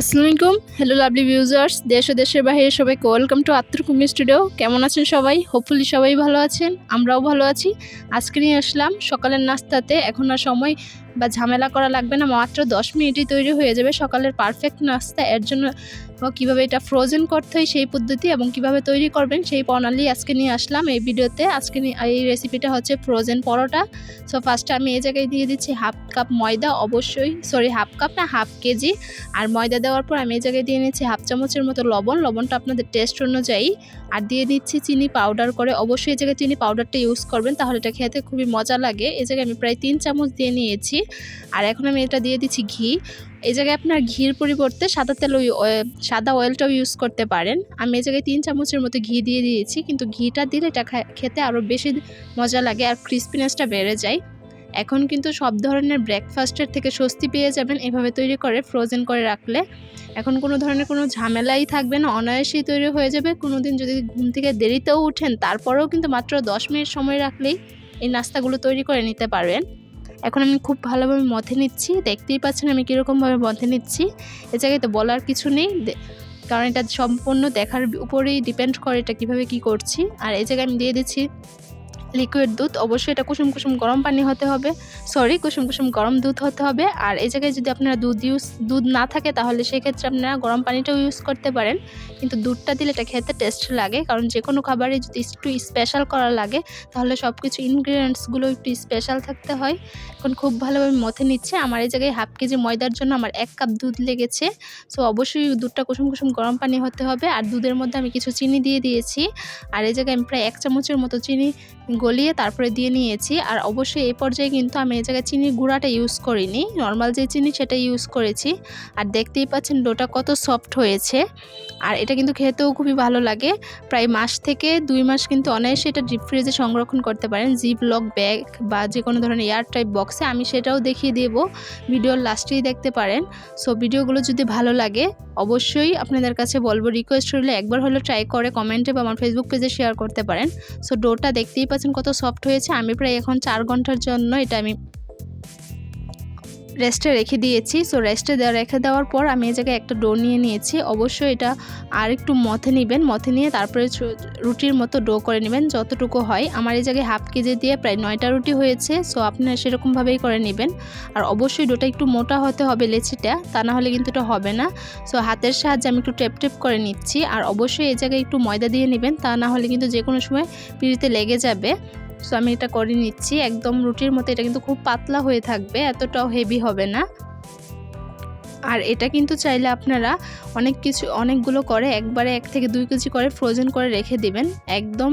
আসসালামু আলাইকুম। Hello lovely ভিউজার্স দেশ ও দেশের বাইরে সবাইকে ওয়েলকাম টু আত্মর কুমি স্টুডিও কেমন আছেন সবাই? হোপফুলি সবাই ভালো আছেন। আমরাও ভালো আছি। আজকে নিয়ে আসলাম সকালের নাস্তাতে। এখন আর সময় বা ঝামেলা করা লাগবে না, মাত্র দশ মিনিটই তৈরি হয়ে যাবে সকালের পারফেক্ট নাস্তা। এর জন্য কীভাবে এটা ফ্রোজেন করতে হয় সেই পদ্ধতি এবং কীভাবে তৈরি করবেন সেই প্রণালী আজকে নিয়ে আসলাম এই ভিডিওতে। আজকে এই রেসিপিটা হচ্ছে ফ্রোজেন পরোটা। সো ফার্স্টে আমি এই জায়গায় দিয়ে দিচ্ছি হাফ কাপ ময়দা, অবশ্যই সরি হাফ কাপ না হাফ কেজি আর ময়দা দেওয়ার পর আমি এই জায়গায় দিয়ে নিচ্ছি হাফ চামচের মতো লবণ। লবণটা আপনাদের টেস্ট অনুযায়ী। আর দিয়ে দিচ্ছি চিনি পাউডার করে। অবশ্যই এই জায়গায় চিনি পাউডারটা ইউজ করবেন, তাহলে এটা খেতে খুবই মজা লাগে। এই জায়গায় আমি প্রায় তিন চামচ দিয়ে নিয়েছি। আর এখন আমি এটা দিয়ে দিচ্ছি ঘি। এই জায়গায় আপনার ঘির পরিবর্তে সাদা তেল সাদা অয়েলটাও ইউজ করতে পারেন। আমি এই জায়গায় তিন চামচের মতো ঘি দিয়ে দিয়েছি, কিন্তু ঘিটা দিলে এটা খেতে আরও বেশি মজা লাগে আর ক্রিস্পিনেসটা বেড়ে যায়। এখন কিন্তু সব ধরনের ব্রেকফাস্টের থেকে স্বস্তি পেয়ে যাবেন এভাবে তৈরি করে ফ্রোজেন করে রাখলে। এখন কোনো ধরনের কোনো ঝামেলাই থাকবে না, অনায়াসেই তৈরি হয়ে যাবে। কোনো দিন যদি ঘুম থেকে দেরিতেও উঠেন, তারপরেও কিন্তু মাত্র দশ মিনিট সময় রাখলেই এই নাস্তাগুলো তৈরি করে নিতে পারবেন। এখন আমি খুব ভালোভাবে মথে নিচ্ছি। দেখতেই পাচ্ছেন আমি কীরকমভাবে মথে নিচ্ছি। এ জায়গায় তো বলার কিছু নেই। কারণ এটা সম্পূর্ণ দেখার উপরেই ডিপেন্ড করে এটা কীভাবে কি করছি। আর এই জায়গায় আমি দিয়ে দিচ্ছি লিকুইড দুধ, অবশ্যই এটা কুসুম কুসুম গরম পানি হতে হবে। সরি কুসুম কুসুম গরম দুধ হতে হবে। আর এই জায়গায় যদি আপনারা দুধ ইউজ দুধ না থাকে, তাহলে সেক্ষেত্রে আপনারা গরম পানিটাও ইউজ করতে পারেন। কিন্তু দুধটা দিলে এটা খেতে টেস্ট লাগে, কারণ যে কোনো খাবারে যদি একটু স্পেশাল করা লাগে, তাহলে সব কিছু ইনগ্রিডিয়েন্টসগুলো একটু স্পেশাল থাকতে হয়। এখন খুব ভালোভাবে মথে নিচ্ছে। আমার এই জায়গায় হাফ কেজি ময়দার জন্য আমার এক কাপ দুধ লেগেছে। সো অবশ্যই দুধটা কুসুম কুসুম গরম পানি হতে হবে। আর দুধের মধ্যে আমি কিছু চিনি দিয়ে দিয়েছি। আর এই জায়গায় আমি প্রায় এক চামচের মতো চিনি গলিয়ে তারপরে দিয়ে নিয়েছি। আর অবশ্যই এই পর্যায়ে কিন্তু আমি এই জায়গায় চিনির গুঁড়াটা ইউজ করিনি। নর্মাল যে চিনি সেটা ইউজ করেছি। আর দেখতেই পাচ্ছেন ডোটা কত সফট হয়েছে। আর এটা কিন্তু খেতেও খুবই ভালো লাগে। প্রায় মাস থেকে দুই মাস কিন্তু অনায়াসে এটা ডিপ ফ্রিজে সংরক্ষণ করতে পারেন। জিপ লক ব্যাগ বা যে কোনো ধরনের এয়ার টাইপ বক্সে আমি সেটাও দেখিয়ে দেবো। ভিডিওর লাস্টেই দেখতে পারেন। সো ভিডিওগুলো যদি ভালো লাগে, অবশ্যই আপনাদের কাছে বলব রিকোয়েস্ট করলে একবার হলো ট্রাই করে কমেন্টে বা আমার ফেসবুক পেজে শেয়ার করতে পারেন। সো ডোটা দেখতেই পাচ্ছেন কত সফট হয়েছে আমি প্রায় এখন চার ঘণ্টার জন্য এটা আমি রেস্টে রেখে দিয়েছি। সো রেস্টে দেওয়া, রেখে দেওয়ার পর আমি এই জায়গায় একটা ডো নিয়ে নিয়েছি। অবশ্যই এটা আর একটু মথে নেবেন। মথে নিয়ে তারপরে রুটির মতো ডো করে নেবেন, যতটুকু হয়। আমার এই জায়গায় হাফ কেজি দিয়ে প্রায় নয়টা রুটি হয়েছে। সো আপনারা সেরকমভাবেই করে নেবেন। আর অবশ্যই ডোটা একটু মোটা হতে হবে লেচিটা, তা না হলে কিন্তু এটা হবে না। সো হাতের সাহায্যে আমি একটু টেপ টেপ করে নিচ্ছি। আর অবশ্যই এই জায়গায় একটু ময়দা দিয়ে নেবেন, তা না হলে কিন্তু যে কোনো সময় পিড়িতে লেগে যাবে। সো আমি এটা করে নিচ্ছি। একদম রুটির মতো এটা কিন্তু খুব পাতলা হয়ে থাকবে, এতটাও হেভি হবে না। আর এটা কিন্তু চাইলে আপনারা অনেক কিছু, অনেকগুলো করে একবারে এক থেকে দুই কেজি করে ফ্রোজেন করে রেখে দিবেন। একদম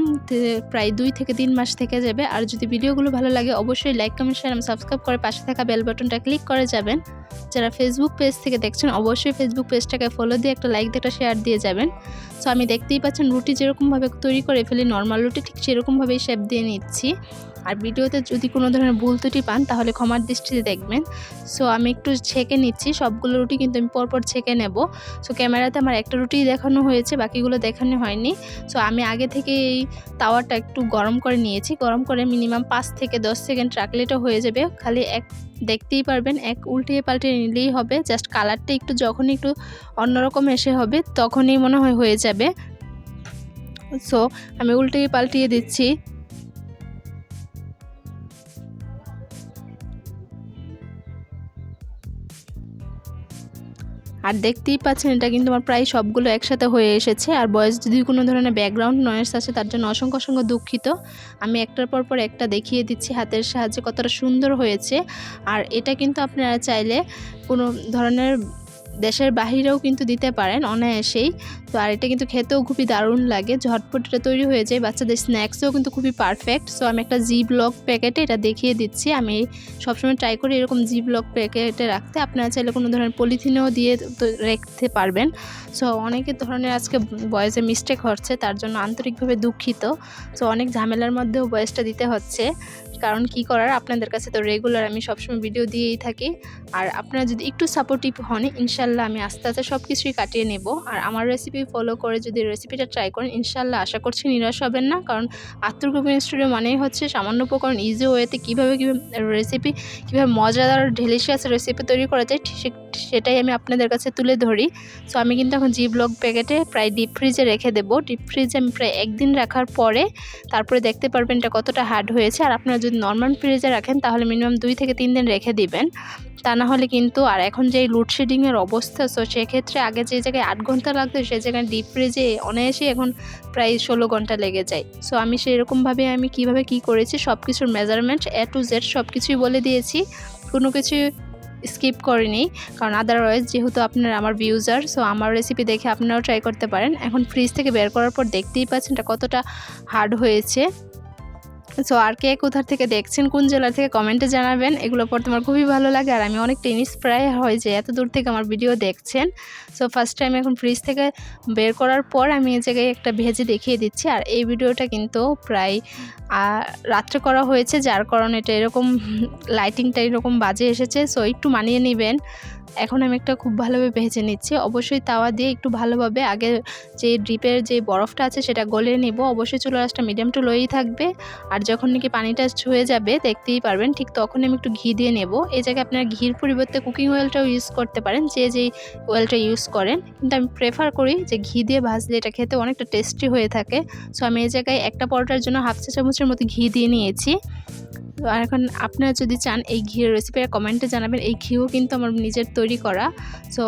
প্রায় দুই থেকে তিন মাস থেকে যাবে। আর যদি ভিডিওগুলো ভালো লাগে, অবশ্যই লাইক কমেন্ট শেয়ার এবং সাবস্ক্রাইব করে পাশে থাকা বেল বাটনটা ক্লিক করে যাবেন। যারা ফেসবুক পেজ থেকে দেখছেন, অবশ্যই ফেসবুক পেজটাকে ফলো দিয়ে একটা লাইক দিয়ে একটা শেয়ার দিয়ে যাবেন। সো আমি দেখতেই পাচ্ছেন, রুটি যেরকমভাবে তৈরি করে ফেলি নর্মাল রুটি ঠিক সেরকমভাবেই শেপ দিয়ে নিচ্ছি। আর ভিডিওতে যদি কোনো ধরনের ভুল ত্রুটি পান, তাহলে ক্ষমার দৃষ্টিতে দেখবেন। সো আমি একটু ছেঁকে নিচ্ছি, সবগুলো রুটি কিন্তু আমি পরপর ছেঁকে নেব। সো ক্যামেরাতে আমার একটা রুটি দেখানো হয়েছে, বাকিগুলো দেখানো হয়নি। সো আমি আগে থেকে এই তাওয়াটা একটু গরম করে নিয়েছি। গরম করে মিনিমাম পাঁচ থেকে দশ সেকেন্ড রাখলে এটা হয়ে যাবে। খালি এক, দেখতেই পারবেন, এক উল্টিয়ে পাল্টে নিলেই হবে। জাস্ট কালারটা একটু যখন একটু অন্যরকম এসে হবে, তখনই মনে হয় হয়ে যাবে। সো আমি উল্টিয়ে পাল্টিয়ে দিচ্ছি। আর দেখতেই পাচ্ছেন, এটা কিন্তু আমার প্রায় সবগুলো একসাথে হয়ে এসেছে। আর বয়স যদি কোনো ধরনের ব্যাকগ্রাউন্ড নয়েস আছে তার জন্য অসংখ্য অসংখ্য দুঃখিত। আমি একটার পর পর একটা দেখিয়ে দিচ্ছি, হাতের সাহায্যে কতটা সুন্দর হয়েছে। আর এটা কিন্তু আপনারা চাইলে কোনো ধরনের দেশের বাহিরেও কিন্তু দিতে পারেন অনায়াসেই। তো আর এটা কিন্তু খেতেও খুবই দারুণ লাগে। ঝটপট এটা তৈরি হয়ে যায়। বাচ্চাদের স্ন্যাক্সেও কিন্তু খুবই পারফেক্ট সো আমি একটা জি ব্লক প্যাকেটে এটা দেখিয়ে দিচ্ছি। আমি সবসময় ট্রাই করি এরকম জি ব্লক প্যাকেটে রাখতে। আপনারা চাইলে কোনো ধরনের পলিথিনেও দিয়ে রাখতে পারবেন। সো অনেক ধরনের আজকে বয়েসে মিস্টেক হচ্ছে, তার জন্য আন্তরিকভাবে দুঃখিত। সো অনেক ঝামেলার মধ্যেও বয়সটা দিতে হচ্ছে। কারণ কি করার? আপনাদের কাছে তো রেগুলার আমি সবসময় ভিডিও দিয়েই থাকি। আর আপনারা যদি একটু সাপোর্টিভ হন ইনশাল্লাহ ইনশাল্লাহ আমি আস্তে আস্তে সব কিছুই কাটিয়ে নেব। আর আমার রেসিপি ফলো করে যদি রেসিপিটা ট্রাই করেন, ইনশাল্লাহ আশা করছি নিরাশ হবেন না। কারণ আত্মর কুকিং স্টুডিও মানেই হচ্ছে সামান্য উপকরণ ইজি ওয়েতে কীভাবে কীভাবে রেসিপি কীভাবে মজাদার ডেলিশিয়াস রেসিপি তৈরি করা যায়, ঠিক সেটাই আমি আপনাদের কাছে তুলে ধরি। সো আমি কিন্তু এখন জি ব্লক প্যাকেটে প্রায় ডিপ ফ্রিজে রেখে দেবো। ডিপ ফ্রিজে আমি প্রায় একদিন রাখার পরে তারপরে দেখতে পারবেন এটা কতটা হার্ড হয়েছে। আর আপনারা যদি নর্মাল ফ্রিজে রাখেন, তাহলে মিনিমাম দুই থেকে তিন দিন রেখে দিবেন। তা না হলে কিন্তু আর এখন যে লোডশেডিংয়ের অবস্থা সো সেক্ষেত্রে আগে যে জায়গায় আট ঘণ্টা লাগতো সে জায়গায় ডিপ ফ্রিজে অনায়াসেই এখন প্রায় ষোলো ঘণ্টা লেগে যায়। সো আমি সেরকমভাবে আমি কীভাবে কি করেছি সব কিছুর মেজারমেন্ট এ টু জেড সব কিছুই বলে দিয়েছি। কোনো কিছু স্কিপ করিনি। কারণ আদারওয়াইজ যেহেতু আপনার আমার ভিউজার সো আমার রেসিপি দেখে আপনারাও ট্রাই করতে পারেন। এখন ফ্রিজ থেকে বের করার পর দেখতেই পাচ্ছেন এটা কতটা হার্ড হয়েছে। সো আর কে কোথার থেকে দেখছেন, কোন জেলা থেকে কমেন্টে জানাবেন, এগুলো পড়তে আমার খুবই ভালো লাগে আর আমি অনেকটা ইন্সপায়ার হয় যে এত দূর থেকে আমার ভিডিও দেখছেন। সো ফার্স্ট টাইম এখন ফ্রিজ থেকে বের করার পর আমি এই জায়গায় একটা ভেজে দেখিয়ে দিচ্ছি আর এই ভিডিওটা কিন্তু প্রায় রাত্রে করা হয়েছে, যার কারণে এটা এরকম লাইটিংটা এরকম বাজে এসেছে। সো একটু মানিয়ে নেবেন। এখন আমি একটা খুব ভালোভাবে ভেজে নিচ্ছি। অবশ্যই তাওয়া দিয়ে একটু ভালোভাবে আগে যে ড্রিপের যে বরফটা আছে সেটা গলে নেব। অবশ্যই চুলা আঁচটা মিডিয়াম টু লোই থাকবে। আর যখন নাকি পানিটা ছুঁয়ে যাবে, দেখতেই পারবেন, ঠিক তখন আমি একটু ঘি দিয়ে নেব। এই জায়গায় আপনারা ঘির পরিবর্তে কুকিং অয়েলটাও ইউজ করতে পারেন, যে যেই অয়েলটা ইউজ করেন। কিন্তু আমি প্রেফার করি যে ঘি দিয়ে ভাজলে এটা খেতে অনেকটা টেস্টি হয়ে থাকে। সো আমি এই জায়গায় একটা পরোটার জন্য হাফ চা চামচের মতো ঘি দিয়ে নিয়েছি। তো আর এখন আপনারা যদি চান এই ঘির রেসিপিটা কমেন্টে জানাবেন। এই ঘিও কিন্তু আমার নিজের তৈরি করা। সো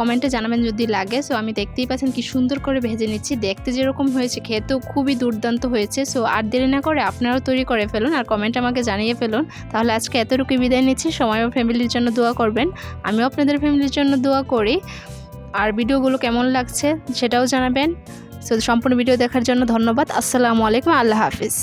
কমেন্টে জানাবেন যদি লাগে। সো আমি দেখতেই পাচ্ছেন কি সুন্দর করে ভেজে নিচ্ছি। দেখতে যেরকম হয়েছে, খেতেও খুবই দুর্দান্ত হয়েছে। সো আর দেরি না করে আপনারাও তৈরি করে ফেলুন আর কমেন্ট আমাকে জানিয়ে ফেলুন। তাহলে আজকে এতটুকু বিদায় নিচ্ছি। সময় ও ফ্যামিলির জন্য দোয়া করবেন। আমিও আপনাদের ফ্যামিলির জন্য দোয়া করি। আর ভিডিওগুলো কেমন লাগছে সেটাও জানাবেন। সো সম্পূর্ণ ভিডিও দেখার জন্য ধন্যবাদ। আসসালামু আলাইকুম। আল্লাহ হাফিজ।